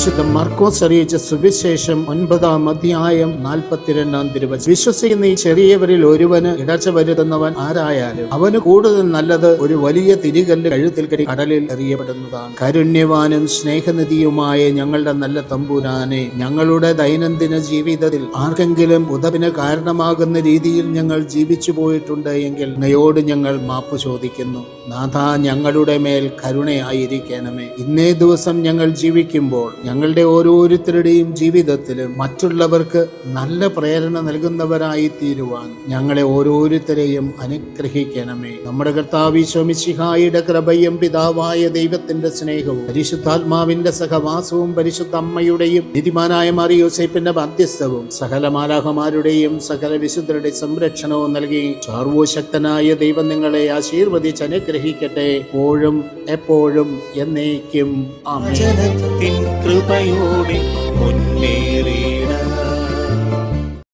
വിശുദ്ധ മർക്കോസ് അറിയിച്ച സുവിശേഷം ഒൻപതാം അധ്യായം നാൽപ്പത്തിരണ്ടാം തിരുവചനം. വിശ്വസിക്കുന്ന ഈ ചെറിയവരിൽ ഒരുവന് ഇടച്ച വരുത്തുന്നവൻ ആരായാലും അവന് കൂടുതൽ നല്ലത് ഒരു വലിയ തിരികല്ല് കഴുത്തിൽ കെട്ടി കടലിൽ എറിയപ്പെടുന്നതാണ്. കരുണ്യവാനും സ്നേഹനിധിയുമായ ഞങ്ങളുടെ നല്ല തമ്പുരാനെ ഞങ്ങളുടെ ദൈനംദിന ജീവിതത്തിൽ ആർക്കെങ്കിലും ഉദവിന് കാരണമാകുന്ന രീതിയിൽ ഞങ്ങൾ ജീവിച്ചു പോയിട്ടുണ്ട് എങ്കിൽ നയോട് ഞങ്ങൾ മാപ്പ് ചോദിക്കുന്നു. നാഥ ഞങ്ങളുടെ മേൽ കരുണയായിരിക്കണമേ. ഇന്നേ ദിവസം ഞങ്ങൾ ജീവിക്കുമ്പോൾ ഞങ്ങളുടെ ഓരോരുത്തരുടെയും ജീവിതത്തിലും മറ്റുള്ളവർക്ക് നല്ല പ്രേരണ നൽകുന്നവരായി തീരുവാൻ ഞങ്ങളെ ഓരോരുത്തരെയും അനുഗ്രഹിക്കണമേ. നമ്മുടെ കർത്താവിശ്വമിശിഹായുടെ കൃപയും പിതാവായ ദൈവത്തിന്റെ സ്നേഹവും പരിശുദ്ധാത്മാവിന്റെ സഹവാസവും പരിശുദ്ധ അമ്മയുടെയും നിധിമാനായ മറിയോസേപ്പിന്റെ മധ്യസ്ഥവും സകല മാലാഹമാരുടെയും സകല വിശുദ്ധരുടെ സംരക്ഷണവും നൽകി സർവശക്തനായ ദൈവം നിങ്ങളെ ആശീർവദിച്ച് അനുഗ്രഹിക്കട്ടെ. എപ്പോഴും എപ്പോഴും എന്നേക്കും. വചനത്തിൻ കൃപയോടെ മുന്നേറി